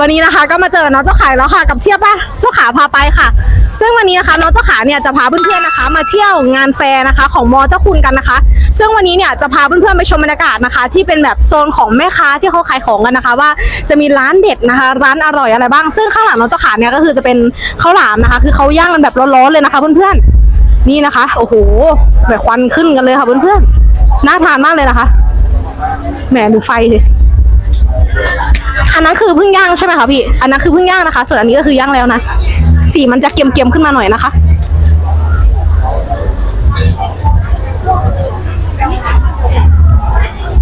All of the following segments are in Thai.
วันนี้นะคะ ก็มาเจอน้องเจ้าขาแล้วค่ะกับเที่ยวปะเจ้าขาพาไปค่ะ ซึ่งวันนี้นะคะน้องเจ้าขาเนี่ยจะพาเพื่อนๆนะคะ มาเที่ยวงานแฟร์นะคะ ของมอเจ้าคุณกันนะคะ ซึ่งวันนี้เนี่ยจะพาเพื่อนๆไปชมบรรยากาศนะคะ ที่เป็นแบบโซนของแม่ค้าที่เขาขายของกันนะคะ ว่าจะมีร้านเด็ดนะคะ ร้านอร่อยอะไรบ้าง ซึ่งข้างหลังน้องเจ้าขาเนี่ยก็คือจะเป็นข้าวหลามนะคะ คือเขาย่างกันแบบร้อนๆเลยนะคะ เพื่อนๆนี่นะคะโอ้โหแบบควันขึ้นกันเลยค่ะเพื่อนๆน่าทานมากเลยนะคะแหมดูไฟสิ อันนั้นคือเพิ่งย่างใช่ไหมคะพี่ อันนั้นคือเพิ่งย่างนะคะ ส่วนอันนี้ก็คือย่างแล้วนะ สีมันจะเกรียมๆขึ้นมาหน่อยนะคะ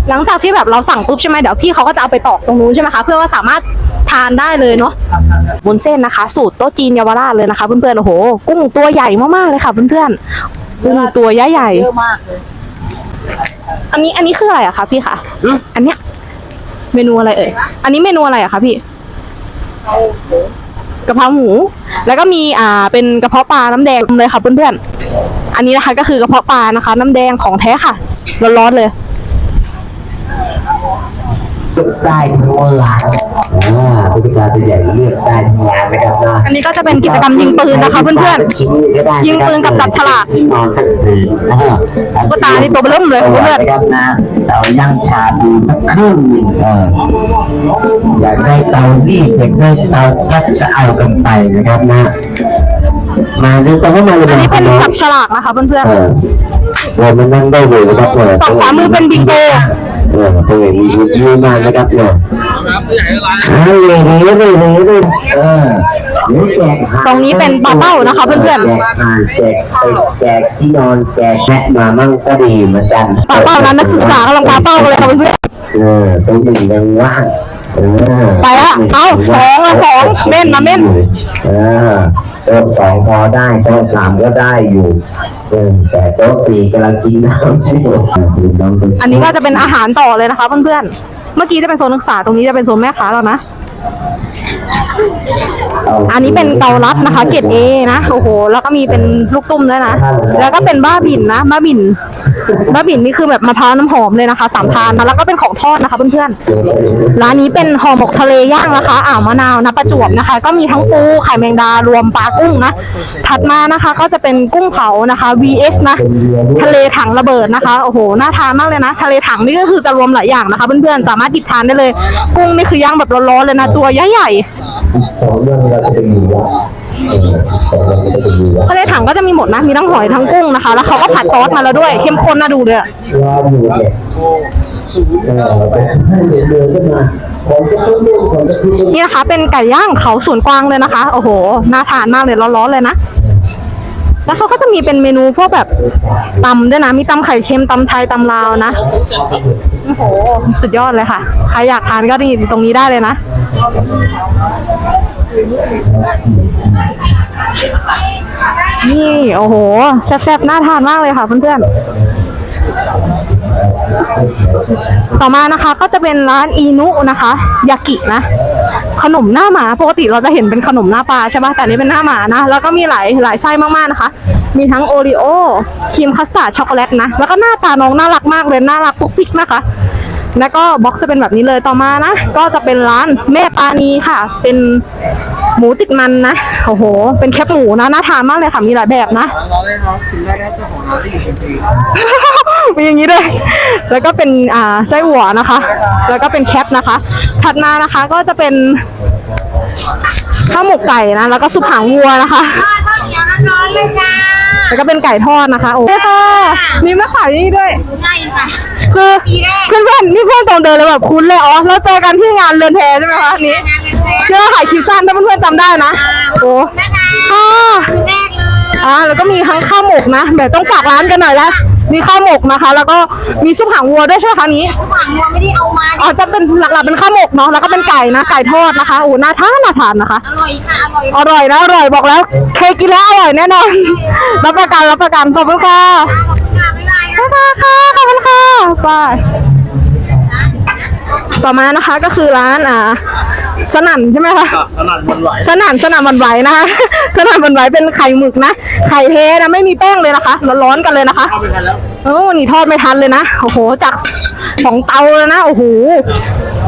หลังจากที่แบบเราสั่งปุ๊บใช่ไหมเดี๋ยวพี่เขาก็จะเอาไปตอกตรงนู้นใช่ไหมคะเพื่อว่าสามารถทานได้เลยเนาะบนเส้นนะคะ สูตรโต๊ะจีนเยาวราชเลยนะคะเพื่อนๆโอ้โห กุ้งตัวใหญ่มากๆเลยค่ะเพื่อนๆกุ้งตัวใหญ่เยอะมากเลยๆอันนี้อันนี้คืออะไรอะคะพี่คะอันเนี้ย เมนูอะไรเอ่ย อันนี้เมนูอะไรอะคะพี่กระเพราหมู แล้วก็มีอ่าเป็นกระเพาะปลาน้ำแดงเลยค่ะเพื่อนๆ อันนี้นะคะก็คือกระเพาะปลานะคะ น้ำแดงของแท้ค่ะ ร้อนๆเลย ได้ทั้งหลาย ผู้จัดการตัวใหญ่เลือกได้ทั้งร้านนะครับนะอันนี้ก็จะเป็นกิจกรรมยิงปืนนะคะเพื่อนชิ้นนี้ก็ได้ะครับยิงปืนกับจับฉลากที่นอนทั้งคืนนะฮะตุ๊กตานี่ตัวเบิ่มเลยเพื่อนนะครับนะเราย่างชาบูสักครึ่งหนึ่งเอออยากได้เตารีดอยากได้เตาแก๊สจะเอากันไปนะครับนะมาดูกันว่ามาเลยๆอันนี้เป็นจับฉลากนะคะเพื่อนเออเรามานั่งได้เลยนะครับเนี่ยฝั่งขวามือเป็นบิงโก เออตัวใหญ่มียืนมานะครับเนี่ยครับผู้ใหญ่ร้านเฮ้ยเลยเลยเลยเลยเออเดี๋ยวแจกหาๆตรงนี้เป็นปลาเป้านะคะเพื่อนแจกหาแจกไอ้แจกที่นอนแจกแพะมามั่งก็ดีเหมือนกันๆปลาเป้านั้นนักศึกษากำลังปลาเป้ากันเลยค่ะเพื่อนเออตรงหนึ่งยังว่างเออ ไปละเอาสองละสองเม่นมาเม่นเออโต๊ะสองพอได้โต๊ะสามก็ได้อยู่เออแต่โต๊ะสี่กำลังกินน้ำอยู่น้องๆอันนี้ก็จะเป็นอาหารต่อเลยนะคะเพื่อนๆเมื่อกี้จะเป็นโซนนักศึกษาตรงนี้จะเป็นโซนแม่ค้าแล้วนะ อันนี้เป็นเกาลัดนะคะเกรดเอนะโอ้โหแล้วก็มีเป็นลูกตุ้มด้วยนะแล้วก็เป็นบ้าบินนะบ้าบินบ้าบินนี่คือแบบมะพร้าวน้ำหอมเลยนะคะสามพานนะแล้วก็เป็นของทอดนะคะเพื่อนๆร้านนี้เป็นห่อหมกทะเลย่างนะคะอ่าวมะนาวนะประจวบนะคะ ก็มีทั้งปูไข่แมงดารวมปลากุ้งนะถัดมานะคะก็จะเป็นกุ้งเผานะคะ vs นะ ทะเลถังระเบิดนะคะโอ้โหน่าทานมากเลยนะ ทะเลถังนี่ก็คือจะรวมหลายอย่างนะคะเพื่อนๆสามารถหยิบทานได้เลย กุ้งนี่คือย่างแบบร้อนๆเลยนะตัวใหญ่ๆสองเรื่องเราจะเป็นอยู่ว่าเออสองเรื่องจะเป็นอยู่ว่าทะเลถังก็จะมีหมดนะ มีทั้งหอยทั้งกุ้งนะคะ แล้วเขาก็ผัดซอสมาแล้วด้วย เข้มข้นน่าดูเลยอะรออยู่เนี่ยเออไปให้เดือดเดือดขึ้นมาผมจะต้องเรื่องผมจะคุยนี่นะคะเป็นไก่ย่างเขาสวนกวางเลยนะคะ โอ้โห น่าทานมากเลยร้อนๆเลยนะ แล้วเขาก็จะมีเป็นเมนูพวกแบบตำด้วยนะ มีตำไข่เค็มตำไทยตำลาวนะ โอ้โห สุดยอดเลยค่ะ ใครอยากทานก็นี่ตรงนี้ได้เลยนะ นี่ โอ้โห แซ่บๆ น่าทานมากเลยค่ะเพื่อนๆ ต่อมานะคะก็จะเป็นร้านอีนุนะคะ ยากินะ ขนมหน้าหมาปกติเราจะเห็นเป็นขนมหน้าปลาใช่ปะแต่นนี้เป็นหน้าหมานะ แล้วก็มีหลายหลายไส้มากๆนะคะ มีทั้งโอรีโอครีมคัสตาร์ดช็อกโกแลตนะ แล้วก็หน้าตาน้องน่ารักมากเลยน่ารักปุ๊กปิ๊กนะคะ แล้วก็บล็อกจะเป็นแบบนี้เลยต่อมานะ ก็จะเป็นร้านแม่ปานีค่ะ เป็น หมูติดมันนะ โอ้โห เป็นแคบหมูนะ น่าทานมากเลยค่ะ มีหลายแบบนะร้านเลยครับถึงได้ครับเจ้าของร้านที่อยู่เป็นปีมีอย่างนี้ด้วย แล้วก็เป็นอ่าไส้หัวนะคะ แล้วก็เป็นแคปนะคะ ถัดมานะคะก็จะเป็นข้าวหมกไก่นะ แล้วก็ซุปหางวัวนะคะข้าวเหนียวร้อนๆเลยจ้าแล้วก็เป็นไก่ทอดนะคะ โอ้ยค่ะมีมะขามนี่ด้วย ใช่ค่ะ คือปีแรกเพื่อนๆนี่เพื่อนตรงเดินเลยแบบคุ้นเลย อ๋อ เราเจอกันที่งานเรือนแพใช่ไหมคะอันนี้งานเงินแท้เชื่อถ่ายคลิ ปสั้นถ้าเพื่อนๆจำได้นะโอ้นะคะค่ะคืนแรกเลยอ่าแล้วก็มีทั้งข้าวหมกนะแบบต้องฝากร้านกันหน่อยละมีข้าวหมกนะคะ แล้วก็มีซุปหางวัวด้วยใช่ไหมคะนี้ทุกฝั่งงัวไม่ได้เอามาอ๋อจะเป็นหลักๆเป็นข้าวหมกเนาะแล้วก็เป็นไก่นะไก่ทอดนะคะโอ้น่าทานน่าทานนะคะอร่อยค่ะอร่อยอร่อยนะอร่อยบอกแล้วเคยกินแล้วอร่อยแน่นอนรับประกันรับประกันขอบคุณค่ะค่ะไม่ไรบ๊ายบายค่ะขอบคุณค่ะบายต่อมานะคะก็คือร้านอ่า สนั่นใช่ไหมคะ ขนาดมันไหวสนั่นสนั่นหวันไหวนะคะ สนั่นหวันไหวเป็นไข่หมึกนะ ไข่เทนะไม่มีแป้งเลยนะคะ ร้อนๆกันเลยนะคะ เข้าไปทันแล้ว โอ้นี่ทอดไม่ทันเลยนะ โอ้โห จากสองเตาเลยนะ โอ้โห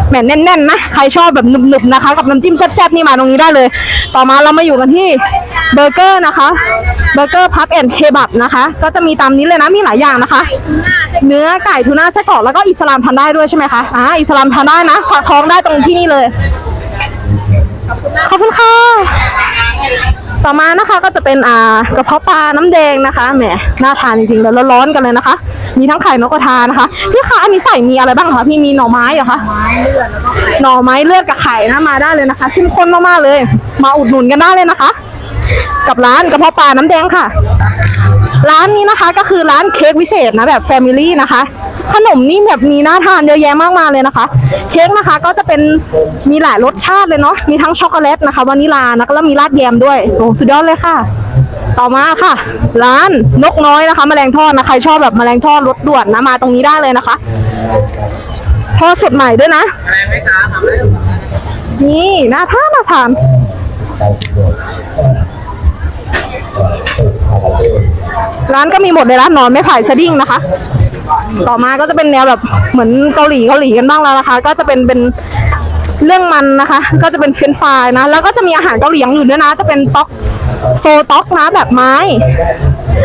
แหมแน่นๆนะ ใครชอบแบบหนึบๆนะคะ กับน้ำจิ้มแซ่บๆนี่มาตรงนี้ได้เลย ต่อมาเรามาอยู่กันที่เบอร์เกอร์นะคะ เบอร์เกอร์พับแอนเคบับนะคะ ก็จะมีตามนี้เลยนะ มีหลายอย่างนะคะ เนื้อไก่ทูน่าไส้กรอกแล้วก็อิสลามทานได้ด้วยใช่ไหมคะ อ่า อิสลามทานได้นะฝากท้องได้ตรงที่นี่เลย ขอบคุณค่ะ ต่อมานะคะก็จะเป็นอ่ากระเพาะปลาน้ำแดงนะคะแหมน่าทานจริงๆแล้วร้อนๆกันเลยนะคะ มีทั้งไข่นกกระทานะคะพี่คะอันนี้ใส่มีอะไรบ้างคะพี่มีหน่อไม้เหรอคะหน่อไม้เลือดกับไข่นะมาได้เลยนะคะเข้มข้นมากๆเลย มาอุดหนุนกันได้เลยนะคะ กับร้านกระเพาะปลาน้ำแดงค่ะ ร้านนี้นะคะก็คือร้านเค้กวิเศษนะแบบแฟมิลี่นะคะ ขนมนี่แบบมีน่าทานเยอะแยะมากมายเลยนะคะ เค้กนะคะก็จะเป็นมีหลายรสชาติเลยเนาะมีทั้งช็อกโกแลตนะคะวานิลานะแล้วมีราดแยมด้วยโอ้สุดยอดเลยค่ะ ต่อมาค่ะ ร้านนกน้อยนะคะแมลงทอดนะใครชอบแบบแมลงทอดรสด่วนนะมาตรงนี้ได้เลยนะคะทอดสดใหม่ด้วยนะแรงไหมคะทำได้นี่น่าทานน่าทานร้านก็มีหมดเลยร้านนอนไม่ไผ่สดิ้งนะคะ ต่อมาก็จะเป็นแนวแบบเหมือนเกาหลีเกาหลีกันบ้างแล้วนะคะ ก็จะเป็นเป็นเรื่องมันนะคะ ก็จะเป็นเฟรนช์ฟรายนะ แล้วก็จะมีอาหารเกาหลีอย่างอื่นด้วยนะ จะเป็นต๊อกโซต๊อกนะแบบไม้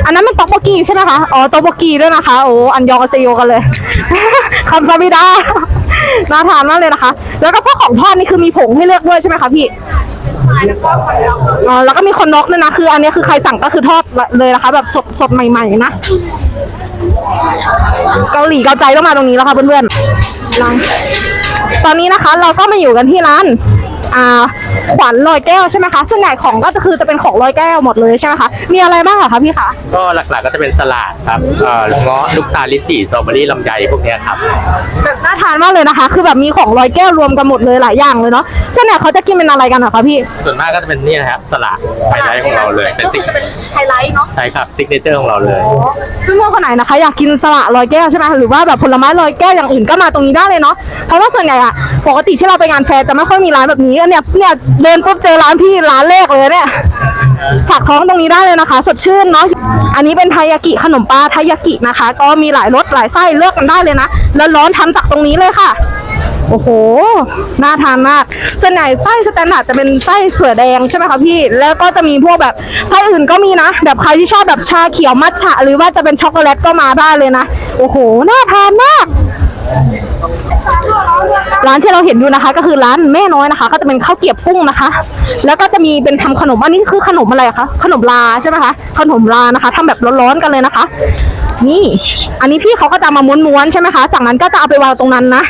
อันนั้นเป็นต๊อกโบกีใช่ไหมคะ อ๋อต๊อกโบกีด้วยนะคะ โอ้อันยองอาเซโยกันเลยคำซาบิดาน่าทานมากเลยนะคะ แล้วก็พวกของทอดนี่คือมีผงให้เลือกด้วยใช่ไหมคะพี่อ๋อแล้วก็มีคนนกด้วยนะ คือ อันนี้คือใครสั่งก็คือทอดเลยนะคะ แบบสดสดใหม่ ๆ นะ เกาหลีเกาใจต้องมาตรงนี้แล้วค่ะเพื่อนๆตอนนี้นะคะเราก็มาอยู่กันที่ร้าน ขวัญลอยแก้วใช่ไหมคะส่วนใหญ่ของก็จะคือจะเป็นของลอยแก้วหมดเลยใช่ไหมคะมีอะไรบ้างอะคะพี่คะก็หลักๆก็จะเป็นสลัดครับเอ่อเงาะลูกตาลลิ้นจี่สตรอเบอรี่ลำไยพวกเนี้ยครับแบบน่าทานมากเลยนะคะ คือแบบมีของลอยแก้วรวมกันหมดเลยหลายอย่างเลยเนาะส่วนใหญ่เขาจะกินเป็นอะไรกันอะคะพี่ส่วนมากก็จะเป็นนี่นะครับสลัดไฮไลท์ของเราเลยเป็นซิกไฮไลท์เนาะใช่ครับซิกเนเจอร์ของเราเลย เพื่อนๆคนไหนนะคะ อยากกินสละลอยแก้วใช่ไหมหรือว่าแบบผลไม้ลอยแก้วอย่างอื่นก็มาตรงนี้ได้เลยเนาะเพราะว่าส่วนใหญ่อะปกติที่เราไปงานแฟร์จะไม่ค่อยมีร้านแบบนี้เนี่ยเนี่ยเดินปุ๊บเจอร้านพี่ร้านแรกเลยเนี่ยฝากท้องตรงนี้ได้เลยนะคะ สดชื่นเนาะอันนี้เป็นไทยากิขนมปลาไทยากินะคะ ก็มีหลายรสหลายไส้เลือกกันได้เลยนะ แล้วร้อนทำจากตรงนี้เลยค่ะ โอ้โห น่าทานมากส่วนใหญ่ไส้สแตนดาร์ดจะเป็นไส้ถั่วแดงใช่ไหมคะพี่ แล้วก็จะมีพวกแบบไส้อื่นก็มีนะ แบบใครที่ชอบแบบชาเขียวมัทฉะ หรือว่าจะเป็นช็อกโกแลตก็มาได้เลยนะ โอ้โห น่าทานมาก ร้านที่เราเห็นอยู่นะคะ ก็คือร้านแม่น้อยนะคะ ก็จะเป็นข้าวเกรียบกุ้งนะคะ แล้วก็จะมีเป็นทำขนมอันนี้คือขนมอะไรคะขนมลาใช่ไหมคะขนมลานะคะทำแบบร้อนๆกันเลยนะคะ นี่ อันนี้พี่เขาก็จะมาม้วนๆใช่ไหมคะ จากนั้นก็จะเอาไปวางตรงนั้นนะ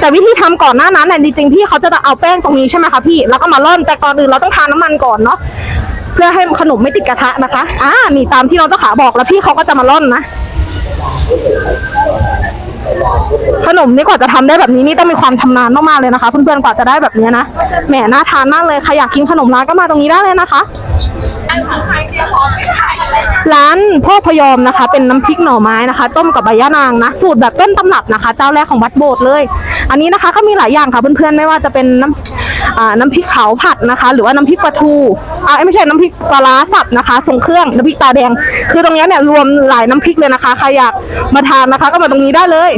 แต่วิธีทำก่อนหน้านั้นน่ะจริงๆพี่เขาจะเอาแป้งตรงนี้ใช่ไหมคะพี่แล้วก็มาร่อนแต่ก่อนอื่นเราต้องทาน้ำมันก่อนเนาะเพื่อให้ขนมไม่ติดกระทะนะคะอ่านี่ตามที่น้องเจ้าขาบอกแล้วพี่เขาก็จะมาร่อนนะ ขนมนี่กว่าจะทำได้แบบนี้นี่ต้องมีความชำนาญมากๆเลยนะคะเพื่อนๆกว่าจะได้แบบนี้นะแหมน่าทานมากเลยใครอยากกินขนมร้านก็มาตรงนี้ได้เลยนะคะร้านพ่อพยอมนะคะ เป็นน้ำพริกหน่อไม้นะคะ ต้มกับใบยะนางนะสูตรแบบต้นตำรับนะคะ เจ้าแรกของวัดโบสถ์เลย อันนี้นะคะก็มีหลายอย่างค่ะเพื่อนๆไม่ว่าจะเป็นน้ำอ่าน้ำพริกเผาผัดนะคะ หรือว่าน้ำพริกปลาทูอ่าไม่ใช่น้ำพริกปลาร้าสับนะคะทรงเครื่องน้ำพริกตาแดง คือตรงนี้เนี่ยรวมหลายน้ำพริกเลยนะคะใครอยากมาทานนะคะ ก็มาตรงนี้ได้เลย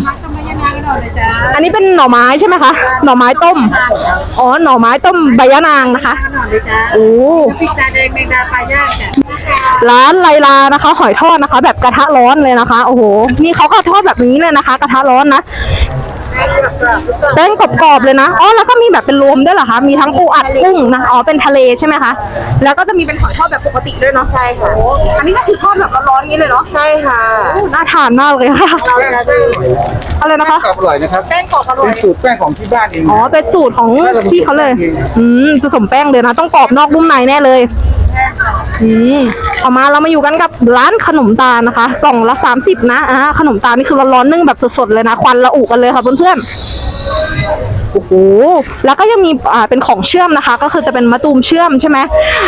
อันนี้เป็นหน่อไม้ใช่ไหมคะ หน่อไม้ต้ม อ๋อ หน่อไม้ต้มใบยะนางนะคะ โอ้พริกตาแดงแมงดาปลาย่างจ้ะร้านไลลานะคะ หอยทอดนะคะ แบบกระทะร้อนเลยนะคะ โอ้โห นี่เขาก็ทอดแบบนี้เลยนะคะ กระทะร้อนนะ แป้งกรอบๆเลยนะ อ๋อ แล้วก็มีแบบเป็นรวมด้วยเหรอคะ มีทั้งปูอัดกุ้งนะ อ๋อ เป็นทะเลใช่ไหมคะ แล้วก็จะมีเป็นหอยทอดแบบปกติด้วยเนาะ ใช่ค่ะ อันนี้ก็คือทอดแบบร้อนๆอย่างนี้เลยเนาะ ใช่ค่ะ น่าทานมากเลยค่ะอะไรนะคะกรอบอร่อยนะครับแป้งกรอบอร่อยเป็นสูตรแป้งของที่บ้านเอง อ๋อ เป็นสูตรของพี่เขาเลย อืมผสมแป้งเลยนะ ต้องกรอบนอกนุ่มในแน่เลย อืมต่อมาเรามาอยู่กันกับร้านขนมตาลนะคะ กล่องละ30นะอ่าขนมตาลนี่คือร้อนๆนึ่งแบบสดๆเลยนะ ควันละอุกันเลยค่ะเพื่อนๆโอ้โหแล้วก็ยังมีอ่าเป็นของเชื่อมนะคะ ก็คือจะเป็นมะตูมเชื่อมใช่ไหม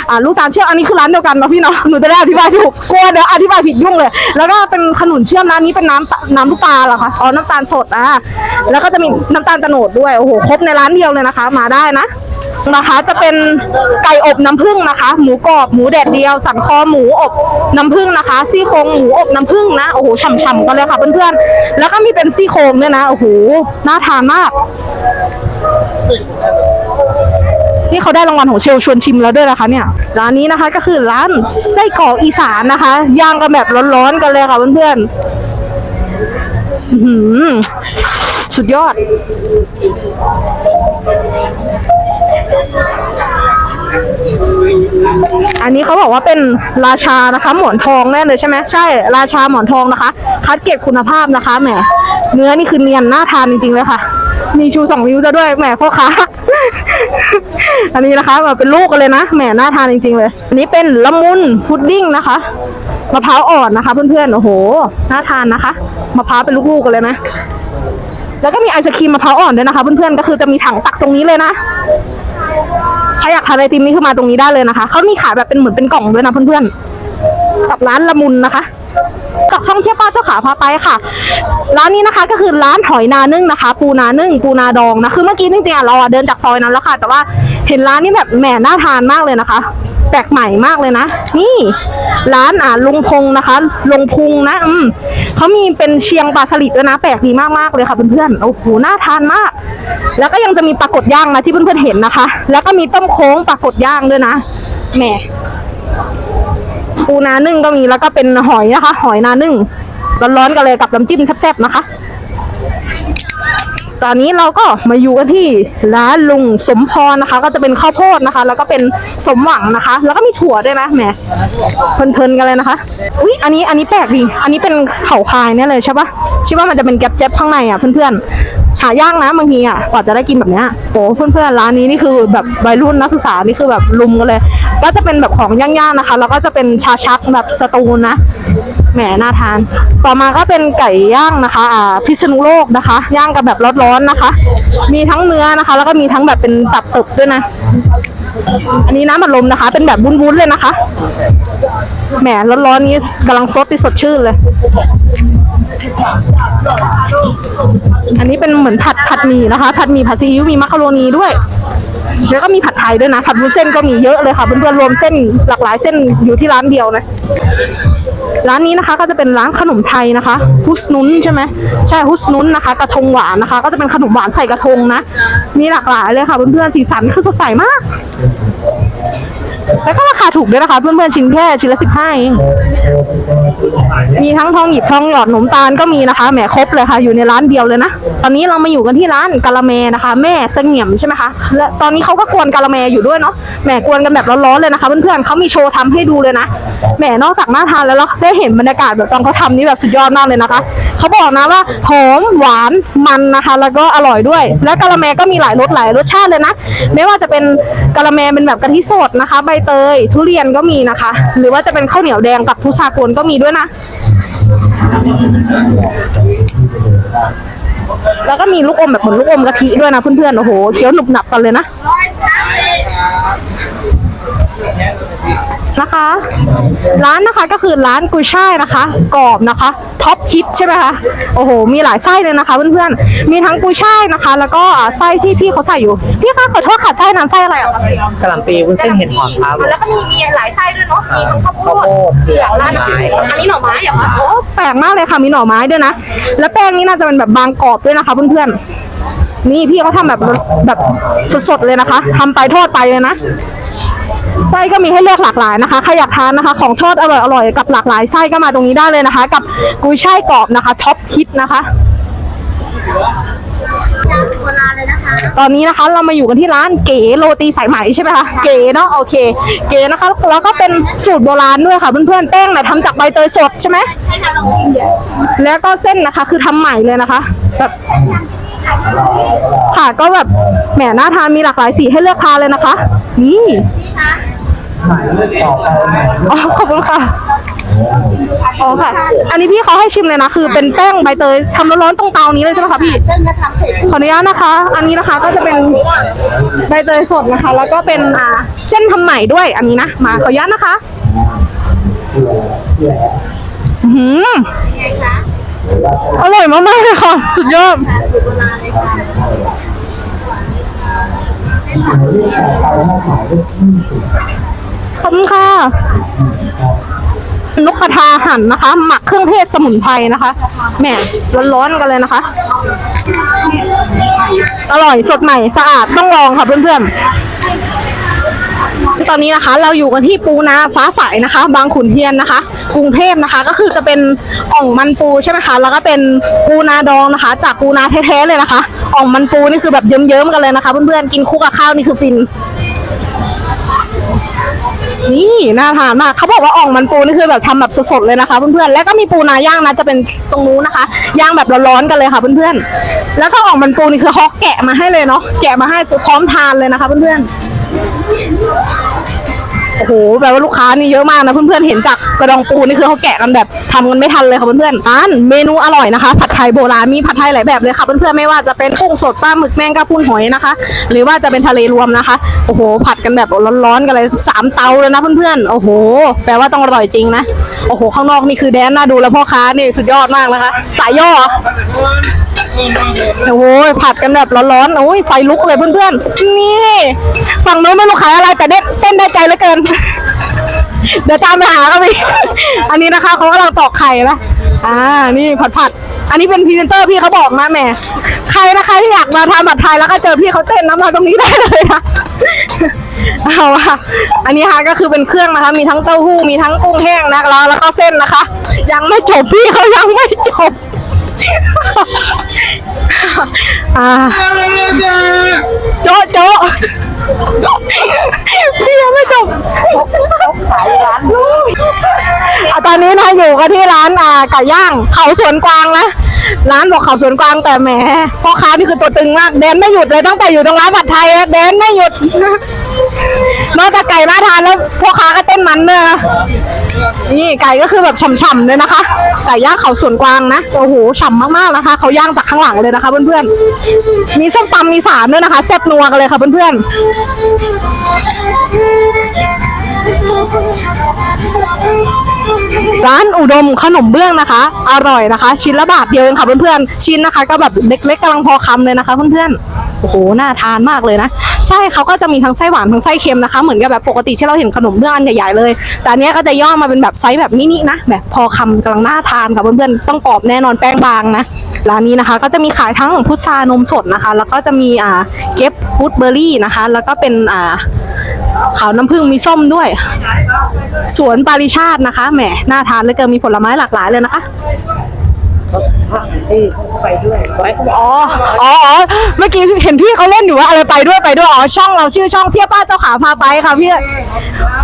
อ่าลูกตาลเชื่อมอันนี้คือร้านเดียวกันเนาะพี่เนาะหนูจะได้อธิบายถูกกลัวเดี๋ยวอธิบายผิดยุ่งเลย แล้วก็เป็นขนุนเชื่อมนะอันนี้เป็นน้ำตาน้ำลูกตาลเหรอคะอ๋อน้ำตาลสดอะแล้วก็จะมีน้ำตาลโตโนดด้วยโอ้โหครบในร้านเดียวเลยนะคะ มาได้นะ นะคะ จะเป็นไก่อบน้ำผึ้งนะคะ หมูกรอบหมูแดดเดียว สันคอหมูอบน้ำผึ้งนะคะซี่โครงหมูอบน้ำผึ้งนะโอ้โหฉ่ำๆกันเลยค่ะเพื่อนๆแล้วก็มีเป็นซี่โครงด้วยนะโอ้โหน่าทานมาก นี่เขาได้รางวัลของเชลชวนชิมแล้วด้วยนะคะเนี่ยร้านนี้นะคะก็คือร้านไส้กรอกอีสานนะคะย่างกันแบบร้อนๆกันเลยค่ะเพื่อนๆอื้อหือสุดยอด อันนี้เขาบอกว่าเป็นราชานะคะ หมอนทองแน่เลยใช่ไหมใช่ราชาหมอนทองนะคะ คัดเกรดคุณภาพนะคะแหมเนื้อนี่คือเนียนน่าทานจริงๆเลยค่ะ มีชูสองนิ้วจะด้วยแหมพ่อค้าอันนี้นะคะมาเป็นลูกกันเลยนะแหมน่าทานจริงๆเลย อันนี้เป็นละมุนพุดดิ้งนะคะมะพร้าวอ่อนนะคะ เพื่อนๆโอ้โหน่าทานนะคะมะพร้าวเป็นลูกๆกันเลยนะแล้วก็มีไอศครีมมะพร้าวอ่อนด้วยนะคะ เพื่อนๆก็คือจะมีถังตักตรงนี้เลยนะ ใครอยากทานไอติมนี่คือมาตรงนี้ได้เลยนะคะเขามีขายแบบเป็นเหมือนเป็นกล่องด้วยนะเพื่อนๆกับร้านละมุนนะคะ จากช่องเที่ยวป้าเจ้าขาพาไปค่ะ ร้านนี้นะคะก็คือร้านหอยนานึ่งนะคะ ปูนานึ่ง ปูนาดองนะคือเมื่อกี้จริงๆอะเราอะเดินจากซอยนั้นแล้วค่ะ แต่ว่าเห็นร้านนี้แบบแหมน่าทานมากเลยนะคะ แปลกใหม่มากเลยนะ นี่ร้านอะลุงพงนะคะลุงพุงนะอืมเขามีเป็นเชียงปลาสลิดด้วยนะ แปลกดีมากๆเลยค่ะเพื่อนๆโอ้โหน่าทานมาก แล้วก็ยังจะมีปลากดย่างนะที่เพื่อนๆเห็นนะคะ แล้วก็มีต้มโค้งปลากดย่างด้วยนะแหม ปูนานึ่งก็มีแล้วก็เป็นหอยนะคะ หอยนานึ่งร้อนๆกันเลยกับน้ำจิ้มแซ่บๆนะคะ ตอนนี้เราก็มาอยู่กันที่ร้านลุงสมพรนะคะ ก็จะเป็นข้าวโพดนะคะ แล้วก็เป็นสมหวังนะคะ แล้วก็มีถั่วด้วยนะแหมเพลินๆกันเลยนะคะอุ๊ยอันนี้อันนี้แปลกดีอันนี้เป็นเข่าคายเนี่ยเลยใช่ปะคิดว่ามันจะเป็นแก๊บเจ็บข้างในอะเพื่อนๆหายากนะบางทีอะกว่าจะได้กินแบบเนี้ยโอ้เพื่อนๆร้านนี้นี่คือแบบวัยรุ่นนักศึกษานี่คือแบบลุมกันเลย ก็จะเป็นแบบของย่างๆนะคะ แล้วก็จะเป็นชาชักแบบสตูนนะ แหมน่าทาน ต่อมาก็เป็นไก่ย่างนะคะ อ่า พิษณุโลกนะคะ ย่างกันแบบร้อนๆนะคะ มีทั้งเนื้อนะคะ แล้วก็มีทั้งแบบเป็นตับตึบด้วยนะ อันนี้น้ำอัดลมนะคะ เป็นแบบวุ้นๆเลยนะคะ แหมร้อนๆนี้กำลังซดที่สดชื่นเลย อันนี้เป็นเหมือนผัดผัดหมี่นะคะ ผัดหมี่ผัดซีอิ๊ว มีมักกะโรนีด้วย แล้วก็มีผัดไทยด้วยนะ ผัดวุ้นเส้นก็มีเยอะเลยค่ะ เพื่อนๆรวมเส้นหลากหลายเส้นอยู่ที่ร้านเดียวนะ ร้านนี้นะคะก็จะเป็นร้านขนมไทยนะคะ ฮุสนุนใช่ไหมใช่ฮุสนุนนะคะ กระทงหวานนะคะ ก็จะเป็นขนมหวานใส่กระทงนะ มีหลากหลายเลยค่ะเพื่อนๆสีสันคือสดใสมากแล้วก็ราคาถูกด้วยนะคะ เพื่อนๆชิ้นแค่ชิ้นละสิบห้าเอง มีทั้งทองหยิบทองหยอดหนมตาลก็มีนะคะแหมครบเลยค่ะ อยู่ในร้านเดียวเลยนะ ตอนนี้เรามาอยู่กันที่ร้านกะละแมนะคะ แม่เสงี่ยมใช่ไหมคะและตอนนี้เขาก็กวนกะละแมอยู่ด้วยเนาะแหมกวนกันแบบร้อนๆเลยนะคะ เพื่อนๆเขามีโชว์ทำให้ดูเลยนะแหมนอกจากน่าทานแล้วเราได้เห็นบรรยากาศแบบตอนเขาทำนี่แบบสุดยอดมากเลยนะคะเขาบอกนะว่าหอมหวานมันนะคะ แล้วก็อร่อยด้วย และกะละแมก็มีหลายรสหลายรสชาติเลยนะ ไม่ว่าจะเป็นกะละแมเป็นแบบกะทิสดนะคะ ใบเตย ทุเรียนก็มีนะคะ หรือว่าจะเป็นข้าวเหนียวแดงกับพุทรากวนก็มีด้วยนะ แล้วก็มีลูกอมแบบเหมือนลูกอมกะทิด้วยนะเพื่อนๆ โอ้โหเคี้ยวหนุบหนับกันเลยนะ นะคะ ร้านนะคะก็คือร้านกุยช่ายนะคะ กรอบนะคะท็อปฮิตใช่ไหมคะโอ้โห มีหลายไส้เลยนะคะ เพื่อนๆมีทั้งกุยช่ายนะคะ แล้วก็ไส้ที่พี่เขาใส่อยู่พี่คะขอโทษค่ะไส้นั้นไส้อะไรอะคะกะหล่ำปีวุ้นเส้นเห็ดหอมครับแล้วก็มีมีหลายไส้ด้วยเนาะมีทั้งข้าวโพข้าวดโพดเผือกร้านไม้อันนี้หน่อไม้เหรอคะโอ้แปลกมากเลยค่ะมีหน่อไม้ด้วยนะแล้วแป้งนี่น่าจะเป็นแบบบางกรอบด้วยนะคะเพื่อนๆนี่พี่เขาทำแบบแบบสดๆเลยนะคะทำไปทอดไปเลยนะ ไส้ก็มีให้เลือกหลากหลายนะคะใครอยากทานนะคะ ของทอดอร่อยๆกับหลากหลายไส้ก็มาตรงนี้ได้เลยนะคะ กับกุยช่ายกรอบนะคะท็อปฮิตนะคะตอนนี้นะคะเรามาอยู่กันที่ร้านเก๋โรตีสายไหมใช่ไหมคะเก๋เนาะโอเค เก๋นะคะแล้วก็เป็นสูตรโบราณด้วยค่ะเพื่อนๆแป้งเนี่ยทำจากใบเตยสดใช่ไหมแล้วก็เส้นนะคะคือทำใหม่เลยนะคะแบบ ค่ะก็แบบแหมน่าทานมีหลากหลายสีให้เลือกทานเลยนะคะ นี่อ๋อขอบคุณค่ะอ๋อค่ะ อันนี้พี่เขาให้ชิมเลยนะ คือเป็นแป้งใบเตยทำร้อนๆตรงเตานี้เลยใช่ไหมคะพี่ขออนุญาตนะคะ อันนี้นะคะก็จะเป็นใบเตยสดนะคะ แล้วก็เป็นอ่าเส้นทำใหม่ด้วยอันนี้นะมาขออนุญาตนะคะ อื้อหื อร่อยมากๆเลยค่ะ สุดยอดขอบคุณค่ะนกกระทาหั่นนะคะ หมักเครื่องเทศสมุนไพรนะคะแหมร้อนๆกันเลยนะคะ อร่อยสดใหม่สะอาดต้องลองค่ะเพื่อนๆ ตอนนี้นะคะ เราอยู่กันที่ปูนาฟ้าใสนะคะ บางขุนเทียนนะคะ กรุงเทพนะคะ ก็คือจะเป็นอ่องมันปูใช่ไหมคะ แล้วก็เป็นปูนาดองนะคะ จากปูนาแท้ๆเลยนะคะอ่องมันปูนี่คือแบบเยิ้มๆกันเลยนะคะ เพื่อนๆกินคู่กับข้าวนี่คือฟินนี่น่าทานมากเขาบอกว่าอ่องมันปูนี่คือแบบทำแบบสดๆเลยนะคะเพื่อนๆแล้วก็มีปูนาย่างนะจะเป็นตรงนู้นนะคะย่างแบบร้อนๆกันเลยค่ะเพื่อนๆแล้วก็อ่องมันปูนี่คือเขาแกะมาให้เลยเนาะแกะมาให้พร้อมทานเลยนะคะเพื่อนๆ โอ้โหแปลว่าลูกค้านี่เยอะมากนะเพื่อนๆเห็นจากกระดองปูนี่คือเขาแกะกันแบบทำกันไม่ทันเลยค่ะเพื่อนๆอันเมนูอร่อยนะคะ ผัดไทยโบราณมีผัดไทยหลายแบบเลยค่ะเพื่อนๆไม่ว่าจะเป็นกุ้งสดปลาหมึกแมงกะพุนหอยนะคะ หรือว่าจะเป็นทะเลรวมนะคะโอ้โห ผัดกันแบบร้อนๆกันเลยสามเตาเลยนะเพื่อนๆโอ้โห แปลว่าต้องอร่อยจริงนะโอ้โหข้างนอกนี่คือแดนน่าดูแล้วพ่อค้านี่สุดยอดมากนะคะ สายย่อ โอ้โหผัดกันแบบร้อนๆโอ้ยไฟลุกเลยเพื่อนๆ นี่ฝั่งโน้นไม่รู้ขายอะไรแต่เต้นเต้นได้ใจเหลือเกิน เดี๋ยวตามไปหาเขาพี่อันนี้นะคะเขากำลังตอกไข่นะอ่า นี่ผัดผัด อันนี้เป็นพรีเซนเตอร์พี่เขาบอกนะแหมใครนะคะที่อยากมาทำผัดไทยแล้วก็เจอพี่เขาเต้นน้ำมาตรงนี้ได้เลยนะเอาอะอันนี้ค่ะก็คือเป็นเครื่องนะคะ มีทั้งเต้าหู้มีทั้งกุ้งแห้งนะคะแล้วแล้วก็เส้นนะคะ ยังไม่จบพี่เขายังไม่จบ อ่าโจ๊ะโจ๊ะพี่ยังไม่จบอะตอนนี้นะอยู่กันที่ร้านอ่าไก่ย่าง เขาสวนกวางนะร้านบอกเขาสวนกวางแต่แหมพ่อค้านี่คือตัวตึงมากแดนไม่หยุดเลยตั้งแต่อยู่ตรงร้านผัดไทยอะแดนไม่หยุด นอกจากไก่น่าทานแล้วพ่อค้าก็เต้นมันเลยนะนี่ไก่ก็คือแบบฉ่ำๆเลยนะคะไก่ย่างเขาสวนกวางนะโอ้โหฉ่ำมากๆนะคะ เขาย่างจากข้างหลังเลยนะคะเพื่อนๆมีส้มตำมีสามด้วยนะคะแซ่บนัวกันเลยค่ะเพื่อนๆ ร้านอุดมขนมเบื้องนะคะ อร่อยนะคะ ชิ้นละบาทเดียวเองค่ะเพื่อนๆชิ้นนะคะ ก็แบบเล็กๆกำลังพอคำเลยนะคะ เพื่อนๆโอ้โหน่าทานมากเลยนะไส้เขาก็จะมีทั้งไส้หวานทั้งไส้เค็มนะคะ เหมือนกับแบบปกติที่เราเห็นขนมเบื้องอันใหญ่ๆเลย แต่อันเนี้ยก็จะย่อมาเป็นแบบไซส์แบบมินินะแบบพอคำกำลังน่าทานค่ะเพื่อนๆต้องกรอบแน่นอนแป้งบางนะร้านนี้นะคะ ก็จะมีขายทั้งพุทรานมสดนะคะ แล้วก็จะมีอ่าเก็บฟูดเบอร์รี่นะคะ แล้วก็เป็นอ่า ขาวน้ำผึ้งมีส้มด้วย สวนปาริชาตินะคะแหมน่าทานเลยเกินมีผลไม้หลากหลายเลยนะคะ อ๋อ อ๋ออ๋อเมื่อกี้เห็นพี่เขาเล่นอยู่ว่าอะไรไปด้วยไปด้วย อ๋อ ช่องเราชื่อช่องเที่ยวป้าเจ้าขาพาไปค่ะพี่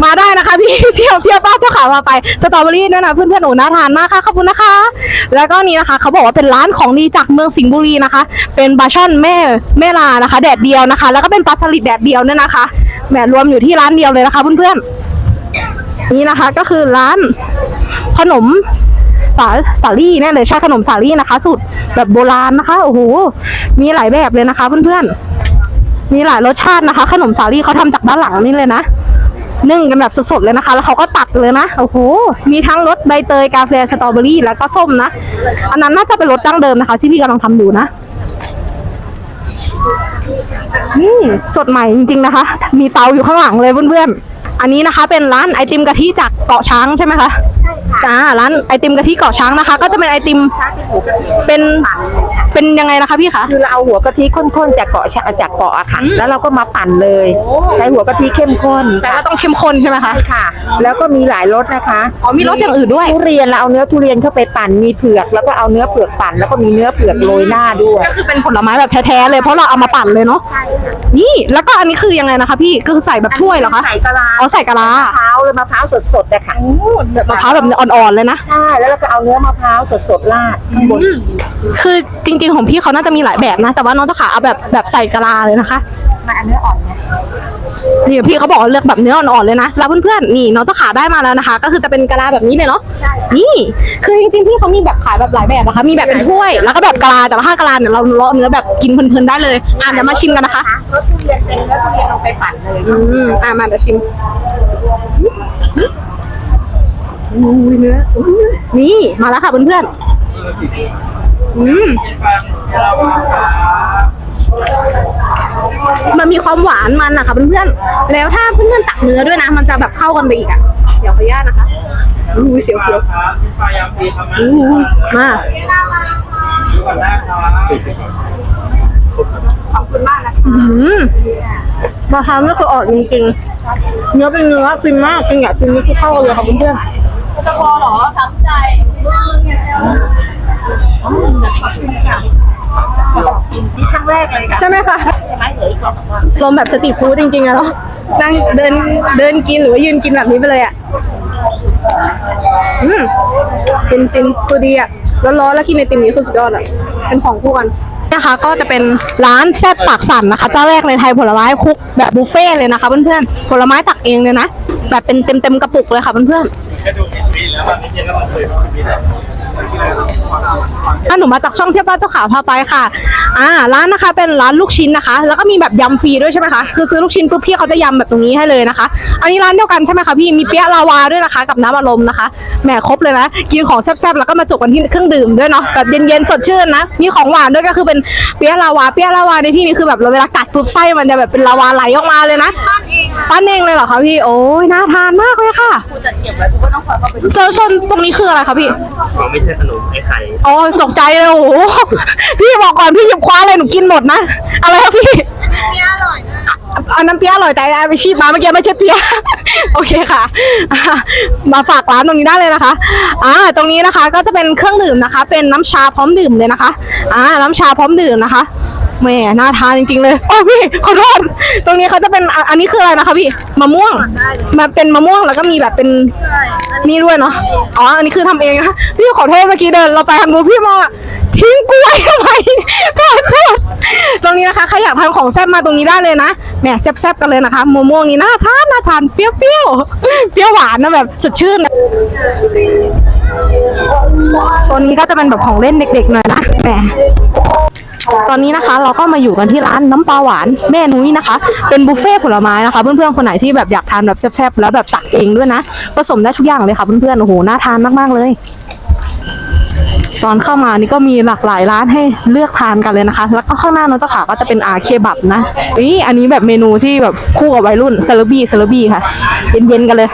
มาได้นะคะพี่เที่ยวเที่ยวป้าเจ้าขาพาไป สตรอเบอรี่เนี่ยนะเพื่อนๆหนูน่าทานมากค่ะ ขอบคุณนะคะ แล้วก็นี่นะคะเขาบอกว่าเป็นร้านของดีจากเมืองสิงห์บุรีนะคะ เป็นปลาช่อนแม่แม่ลานะคะ แดดเดียวนะคะ แล้วก็เป็นปลาสลิดแดดเดียวเนี่ยนะคะ แหมรวมอยู่ที่ร้านเดียวเลยนะคะเพื่อนๆ นี่นะคะก็คือร้านขนม สาสาลี่เนี่ยเลยใช่ขนมสาลี่นะคะ สูตรแบบโบราณนะคะโอ้โหมีหลายแบบเลยนะคะ เพื่อนๆมีหลายรสชาตินะคะ ขนมสาลี่เขาทำจากด้านหลังนี่เลยนะนึ่งกันแบบสดๆเลยนะคะ แล้วเขาก็ตักเลยนะโอ้โหมีทั้งรสใบเตยกาแฟสตรอเบอรี่แล้วก็ส้มนะอันนั้นน่าจะเป็นรสดั้งเดิมนะคะ ที่พี่กำลังทำอยู่นะอืมสดใหม่จริงๆนะคะ มีเตาอยู่ข้างหลังเลยเพื่อนๆอันนี้นะคะเป็นร้านไอติมกะทิจากเกาะช้างใช่ไหมคะจ้าร้านไอติมกะทิเกาะช้างนะคะ ก็จะเป็นไอติมเป็นเป็นยังไงนะคะพี่คะ คือเราเอาหัวกะทิข้นๆจากเกาะชะจากเกาะอะค่ะอืมแล้วเราก็มาปั่นเลย ใช้หัวกะทิเข้มข้นแต่ว่าต้องเข้มข้นใช่ไหมคะใช่ค่ะ แล้วก็มีหลายรสนะคะอ๋อมีรสอย่างอื่นด้วยทุเรียนเราเอาเนื้อทุเรียนเข้าไปปั่นมีเผือกแล้วก็เอาเนื้อเผือกปั่นแล้วก็มีเนื้อเผือกโรยหน้าด้วยก็คือเป็นผลไม้แบบแท้ๆเลยเพราะเราเอามาปั่นเลยเนาะใช่ค่ะนี่แล้วก็อันนี้คือยังไงนะคะ พี่ก็คือใส่แบบถ้วยเหรอคะใส่กะลาอ๋อใส่กะลามะพร้าวเลยมะพร้าวสดๆอะค่ะมะพร้าวแบบอ่อนๆเลยนะ ใช่ แล้วเราก็เอาเนื้อมะพร้าวสดๆราดข้างบนคือจริง ๆ ของพี่เขาน่าจะมีหลายแบบนะ แต่ว่าน้องเจ้าขาเอาแบบแบบใส่กะลาเลยนะคะมาอันเนื้ออ่อนเนี่ยนี่พี่เขาบอกว่าเลือกแบบเนื้ออ่อนๆเลยนะ แล้วเพื่อนๆ นี่น้องเจ้าขาได้มาแล้วนะคะ ก็คือจะเป็นกะลาแบบนี้เลยเนาะใช่นี่ คือจริงๆ พี่เขามีแบบขายแบบหลายแบบนะคะ มีแบบเป็นถ้วย แล้วก็แบบกะลา แต่ว่าถ้ากะลาเนี่ยเราเลาะเนื้อแบบกินเพลินๆได้เลย อะเดี๋ยวมาชิมกันนะคะเนื้อทุเรียนเป็นเนื้อทุเรียนลงไปปั่นเลย อืมอะมาเดี๋ยวชิมอุ้ ยเนื้ออุ๊ยนี่มาแล้วค่ะเพื่อนๆอืมมันมีความหวานมันอะค่ะเพื่อนๆ แล้วถ้าเพื่อนๆตักเนื้อด้วยนะ มันจะแบบเข้ากันไปอีกอะเดี๋ยวขออนุญาตนะคะอู้หูเสียวเสียวอู้หูมาขอบคุณมากนะคะราคาไม่เคยออกจริงๆ เนื้อเป็นเนื้อฟินมากจริงอยากกินนี่คือเข้ากันเลยค่ะเพื่อนๆ จะพอเหรอทั้งใจเมื่อเนี่ยครั้งแรกเลยค่ะใช่ไหมคะลมแบบสตรีทฟู้ดจริงๆอะเนาะนั่งเดินเดินกินหรือว่ายืนกินแบบนี้ไปเลยอะอืมติมติมคือดีอะร้อนๆแล้วกินไอติมนี้คือสุดยอดอะเป็นของคู่กัน นะคะ ก็จะเป็นร้านแซ่บปากสั่นนะคะ เจ้าแรกในไทยผลไม้คลุกแบบบุฟเฟ่เลยนะคะเพื่อนๆผลไม้ตักเองเลยนะแบบเป็นเต็มๆกระปุกเลยค่ะเพื่อนๆถ้าหนูมาจากช่องเที่ยวบ้านเจ้าขาพาไปค่ะ อ่า ร้านนะคะเป็นร้านลูกชิ้นนะคะ แล้วก็มีแบบยำฟรีด้วยใช่ไหมคะคือซื้อลูกชิ้นปุ๊บพี่เขาจะยำแบบตรงนี้ให้เลยนะคะ อันนี้ร้านเดียวกันใช่ไหมคะพี่มีเปี๊ยะลาวาด้วยนะคะ กับน้ำอารมณ์นะคะแหมครบเลยนะกินของแซ่บๆแล้วก็มาจบกันที่เครื่องดื่มด้วยเนาะแบบเย็นๆสดชื่นนะมีของหวานด้วยก็คือเป็นเปี๊ยะลาวาเปี๊ยะลาวาในที่นี้คือแบบเราเวลากัดปุ๊บไส้มันจะแบบเป็นลาวาไหลออกมาเลยนะบ้านเองอะปั้นเองเลยเหรอคะพี่โอ้ยน่าทานมากเลยค่ะกูจัดเก็บไว้กูก็ต้องคอยเข้าไปดูโซนโซนตรงนี้คืออะไรคะพี่เราไม่ใช่ขนมไอ้ไข่อ๋อตกใจเลยโอ้โหพี่บอกก่อนพี่หยิบคว้าเลยหนูกินหมดนะอะไรครับพี่อันนี้อร่อยนะ อันน้ำเปี๊ยะอร่อยแต่ไอ้ไปชีพมาเมื่อกี้ไม่ใช่เปี๊ยะโอเคค่ะอะ มาฝากร้านตรงนี้ได้เลยนะคะอ่าตรงนี้นะคะก็จะเป็นเครื่องดื่มนะคะ เป็นน้ำชาพร้อมดื่มเลยนะคะอ่าน้ำชาพร้อมดื่มนะคะแหม่น่าทานจริงๆเลยโอ้ยพี่ขอโทษตรงนี้เขาจะเป็นอะอันนี้คืออะไรนะคะพี่มะม่วงมาเป็นมะม่วงแล้วก็มีแบบเป็น นี่ด้วยเนาะอ๋ออันนี้คือทำเองนะพี่ขอโทษเมื่อกี้เดินเราไปทางนู้นพี่มองอะทิ้งกล้วยทำไมขอโทษตรงนี้นะคะใครอยากทานของแซ่บมาตรงนี้ได้เลยนะแหมแซ่บๆกันเลยนะคะมะม่วงนี่น่าทานน่าทานเปรี้ยวๆเปรี้ยวหวานนะแบบสดชื่นนะโซนนี้ก็จะเป็นแบบของเล่นเด็กๆหน่อยนะแหม ตอนนี้นะคะเราก็มาอยู่กันที่ร้านน้ำปลาหวานแม่นุ้ยนะคะ เป็นบุฟเฟ่ผลไม้นะคะ เพื่อนๆคนไหนที่แบบอยากทานแบบแซ่บๆแล้วแบบตักเองด้วยนะผสมได้ทุกอย่างเลยค่ะเพื่อนๆโอ้โหน่าทานมากๆเลยตอนเข้ามานี่ก็มีหลากหลายร้านให้เลือกทานกันเลยนะคะ แล้วก็ข้างหน้าน้องเจ้าขาก็จะเป็นอาเคบับนะนี่อันนี้แบบเมนูที่แบบคู่กับวัยรุ่นซาลบี้ซาลบี้ค่ะเย็นๆกันเลย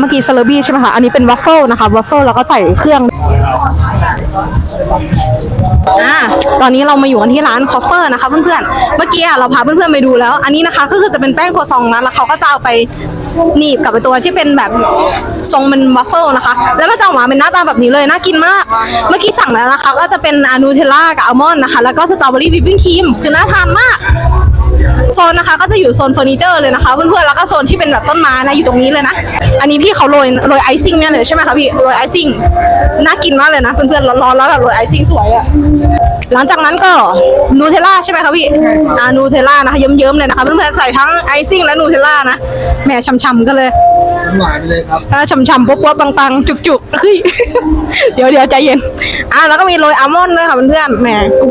เมื่อกี้ซาลบี้ใช่ไหมคะอันนี้เป็นวัฟเฟิลนะคะวัฟเฟิลแล้วก็ใส่เครื่อง อ่าตอนนี้เรามาอยู่กันที่ร้านคอฟเฟอร์นะคะเพื่อนๆ เมื่อกี้เราพาเพื่อนๆไปดูแล้ว อันนี้นะคะก็คือจะเป็นแป้งโครซองนะแล้วเขาก็จะเอาไปหนีบกับไปตัวที่เป็นแบบทรงเป็นวัฟเฟิลนะคะ แล้วมันจะออกมาเป็นหน้าตาแบบนี้เลยน่ากินมาก เมื่อกี้สั่งแล้วนะคะ ก็จะเป็นอานูเทลล่ากับอัลมอนด์นะคะ แล้วก็สตรอเบอรี่วิปปิ้งครีมคือน่าทานมาก โซนนะคะก็จะอยู่โซนเฟอร์นิเจอร์เลยนะคะ เพื่อนๆแล้วก็โซนที่เป็นแบบต้นไม้นะอยู่ตรงนี้เลยนะ อันนี้พี่เขาโรยโรยไอซิ่งเนี่ยเลยใช่ไหมคะพี่โรยไอซิ่งน่ากินมากเลยนะเพื่อนๆร้อนๆแล้วแบบโรยไอซิ่งสวยอะหลังจากนั้นก็นูเทลล่าใช่ไหมคะพี่อ่านูเทลล่านะคะเยิ้มๆเลยนะคะเพื่อนๆใส่ทั้งไอซิ่งและนูเทลล่านะแหมช่ำๆกันเลยหวานเลยครับถ้าช่ำๆป๊วๆปังๆ จุกๆเฮ้ยเดี๋ยวเดี๋ยวใจเย็นอะแล้วก็มีโรยอัลมอนด์ด้วยค่ะเพื่อนๆแหม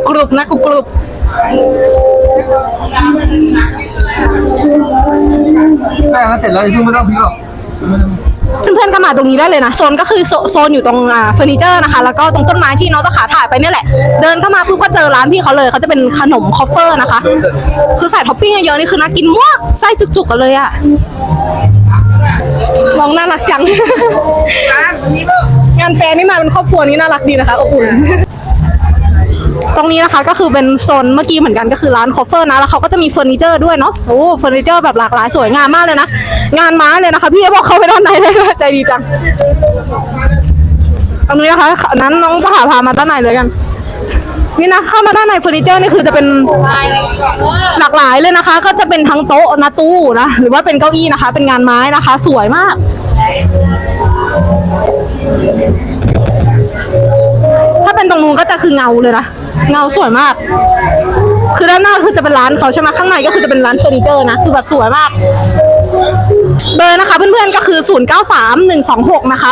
กรุบๆนะกรุบๆ แป้งแล้วเสร็จแล้วยังไม่ต้องพริกหรอกเพื่อนๆก็มาตรงนี้ได้เลยนะโซนก็คือโซโซนอยู่ตรงอ่าเฟอร์นิเจอร์นะคะ แล้วก็ตรงต้นไม้ที่น้องเจ้าขาถ่ายไปเนี่ยแหละ เดินเข้ามาปุ๊บก็เจอร้านพี่เขาเลยเขาจะเป็นขนมคอฟเฟอร์นะคะ คือใส่ท็อปปิ้งเยอะๆนี่คือน่ากินมากไส้จุกๆกันเลยอะน้องน่ารักจัง งานแฟนนี่มาเป็นครอบครัวนี่น่ารักดีนะคะอบอุ่น ตรงนี้นะคะก็คือเป็นโซนเมื่อกี้เหมือนกันก็คือร้านคอฟเฟอร์นะแล้วเขาก็จะมีเฟอร์นิเจอร์ด้วยเนาะโอ้เฟอร์นิเจอร์แบบหลากหลายสวยงามมากเลยนะงานไม้เลยนะคะพี่บอกเขาไปด้านในเลยใจดีจังตรงนี้นะคะนั้นน้องสหพามาด้านในเลยกันนี่นะเข้ามาด้านในเฟอร์นิเจอร์นี่คือจะเป็นหลากหลายเลยนะคะ ก็จะเป็นทั้งโต๊ะนะตู้นะหรือว่าเป็นเก้าอี้นะคะ เป็นงานไม้นะคะ สวยมากถ้าเป็นตรงนู้นก็จะคือเงาเลยนะ เงาสวยมาก คือด้านหน้าคือจะเป็นร้านเขาใช่ไหมข้างในก็คือจะเป็นร้านเฟอร์นิเจอร์นะ คือแบบสวยมาก เบอร์นะคะเพื่อนๆก็คือ 0 9 3 1 2 6 นะคะ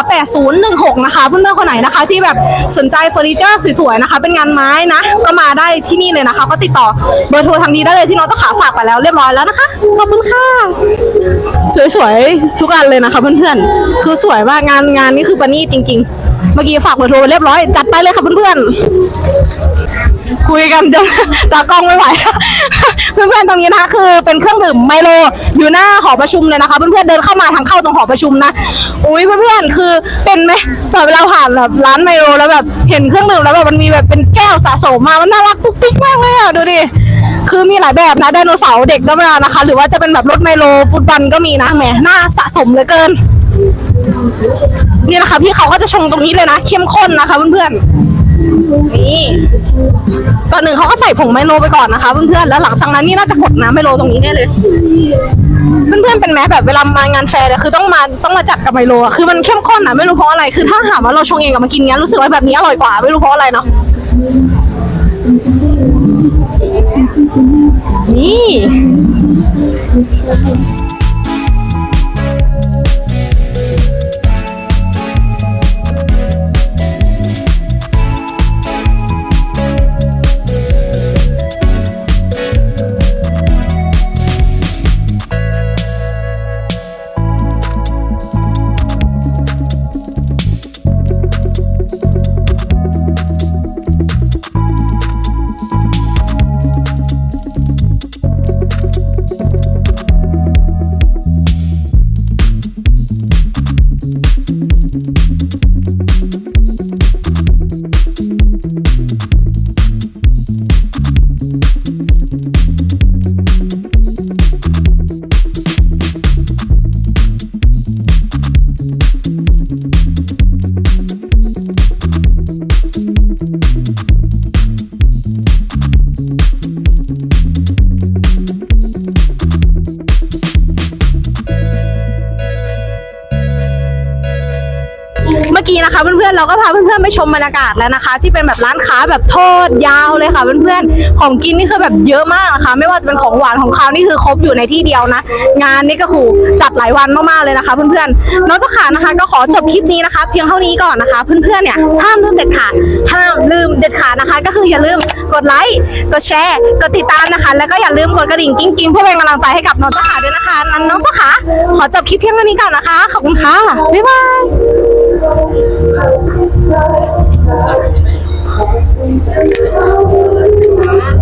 8016 นะคะ เพื่อนๆคนไหนนะคะ ที่แบบสนใจเฟอร์นิเจอร์สวยๆนะคะ เป็นงานไม้นะ ก็มาได้ที่นี่เลยนะคะ ก็ติดต่อเบอร์โทรทางนี้ได้เลยที่น้องเจ้าขาฝากไปแล้วเรียบร้อยแล้วนะคะ ขอบคุณค่ะ สวยๆทุกอันเลยนะคะ เพื่อนๆ คือสวยมากงานงานนี้คือปานี่จริง ๆ เมื่อกี้ฝากเบอร์โทรเรียบร้อย จัดไปเลยค่ะเพื่อนๆ คุยกันจนตากล้องไม่ไหว เพื่อนๆตรงนี้นะคะคือเป็นเครื่องดื่มไมโลอยู่หน้าหอประชุมเลยนะคะเพื่อนๆเดินเข้ามาทางเข้าตรงหอประชุมนะอุ้ยเพื่อนๆคือเป็นไหมแบบเวลาผ่านแบบร้านไมโลแล้วแบบเห็นเครื่องดื่มแล้วแบบมันมีแบบเป็นแก้วสะสมมามันน่ารักปุ๊กปิ๊กมากเลยอะดูดิคือมีหลายแบบนะไดโนเสาร์เด็กก็มานะคะ หรือว่าจะเป็นแบบรถไมโลฟุตบอลก็มีนะแหมน่าสะสมเหลือเกินนี่นะคะพี่เขาก็จะชงตรงนี้เลยนะ เข้มข้นนะคะเพื่อนๆ นี่ก่อนหนึ่งเขาก็ใส่ผงไมโลไปก่อนนะคะเพื่อนๆแล้วหลังจากนั้นนี่น่าจะกดน้ำไมโลตรงนี้แน่เลยเพื่อนๆเป็นไหมแบบเวลามางานแฟร์เนี่ยคือต้องมาต้องมาจัดกับไมโลอะคือมันเข้มข้นอะไม่รู้เพราะอะไรคือถ้าถามว่าเราชงเองกับมากินเนี้ยรู้สึกว่าแบบนี้อร่อยกว่าไม่รู้เพราะอะไรเนาะนี่ เราก็พาเพื่อนๆไปชมบรรยากาศแล้วนะคะ ที่เป็นแบบร้านค้าแบบทอดยาวเลยค่ะเพื่อนๆของกินนี่คือแบบเยอะมากนะคะไม่ว่าจะเป็นของหวานของคาวนี่คือครบอยู่ในที่เดียวนะ งานนี่ก็คือจัดหลายวันมากๆเลยนะคะ เพื่อนๆน้องเจ้าขานะคะ ก็ขอจบคลิปนี้นะคะ เพียงเท่านี้ก่อนนะคะ เพื่อนๆเนี่ยห้ามลืมเด็ดขาดห้ามลืมเด็ดขาดนะคะ ก็คืออย่าลืมกดไลค์กดแชร์กดติดตามนะคะ แล้วก็อย่าลืมกดกระดิ่งกิ้งกิ้งๆเพื่อเป็นกำลังใจให้กับน้องเจ้าขาด้วยนะคะนั้นน้องเจ้าขาขอจบคลิปเพียงเท่านี้ก่อนนะคะขอบคุณค่ะบ๊ายบาย Thank you.